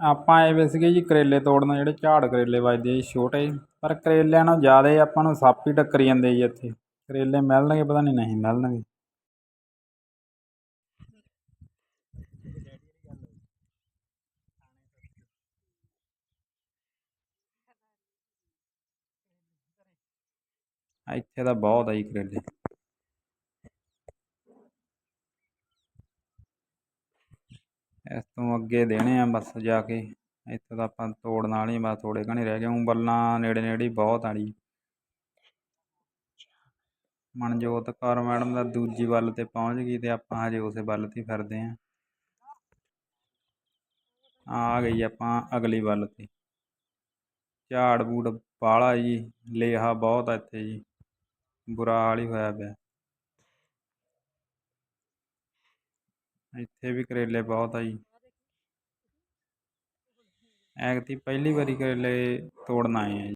ਆਪਾਂ ਆਏ ਵੇ ਸੀਗੇ ਜੀ ਕਰੇਲੇ ਤੋੜਨ, ਜਿਹੜੇ ਝਾੜ ਕਰੇਲੇ ਵੱਜਦੇ ਆ ਜੀ, ਛੋਟੇ ਪਰ ਕਰੇਲਿਆਂ ਨਾਲੋਂ ਜ਼ਿਆਦਾ ਆਪਾਂ ਨੂੰ ਸੱਪ ਹੀ ਟੱਕਰੀ ਜਾਂਦੇ ਜੀ ਇੱਥੇ। ਕਰੇਲੇ ਮਿਲਣਗੇ, ਪਤਾ ਨਹੀਂ ਨਹੀਂ ਮਿਲਣਗੇ। ਇੱਥੇ ਤਾਂ ਬਹੁਤ ਆ ਜੀ ਕਰੇਲੇ। ਇਸ ਤੋਂ ਅੱਗੇ ਦੇਣੇ ਆ ਬਸ ਜਾ ਕੇ। ਇੱਥੇ ਤਾਂ ਆਪਾਂ ਤੋੜਨ ਵਾਲੇ ਬਸ ਥੋੜ੍ਹੇ ਘਣੇ ਰਹਿ ਗਏ। ਊਂ ਬੱਲਾਂ ਨੇੜੇ ਨੇੜੇ ਬਹੁਤ ਆ ਜੀ। ਮਨਜੋਤ ਕੌਰ ਮੈਡਮ ਦਾ ਦੂਜੀ ਵੱਲ 'ਤੇ ਪਹੁੰਚ ਗਈ ਅਤੇ ਆਪਾਂ ਹਜੇ ਉਸੇ ਵੱਲ 'ਤੇ ਫਿਰਦੇ ਹਾਂ ਆ ਗਈ ਆਪਾਂ ਅਗਲੀ ਵੱਲ 'ਤੇ। ਝਾੜ ਬੂੜ ਬਾਹਲਾ ਜੀ, ਲੇਹਾ ਬਹੁਤ ਆ ਇੱਥੇ ਜੀ। ਬੁਰਾ ਹਾਲ ਹੀ ਹੋਇਆ ਪਿਆ। ਇੱਥੇ ਵੀ ਕਰੇਲੇ ਬਹੁਤ ਆ ਜੀ। ਐਤਕੀ ਪਹਿਲੀ ਵਾਰੀ ਕਰੇਲੇ ਤੋੜਨ ਆਏ ਆ ਜੀ।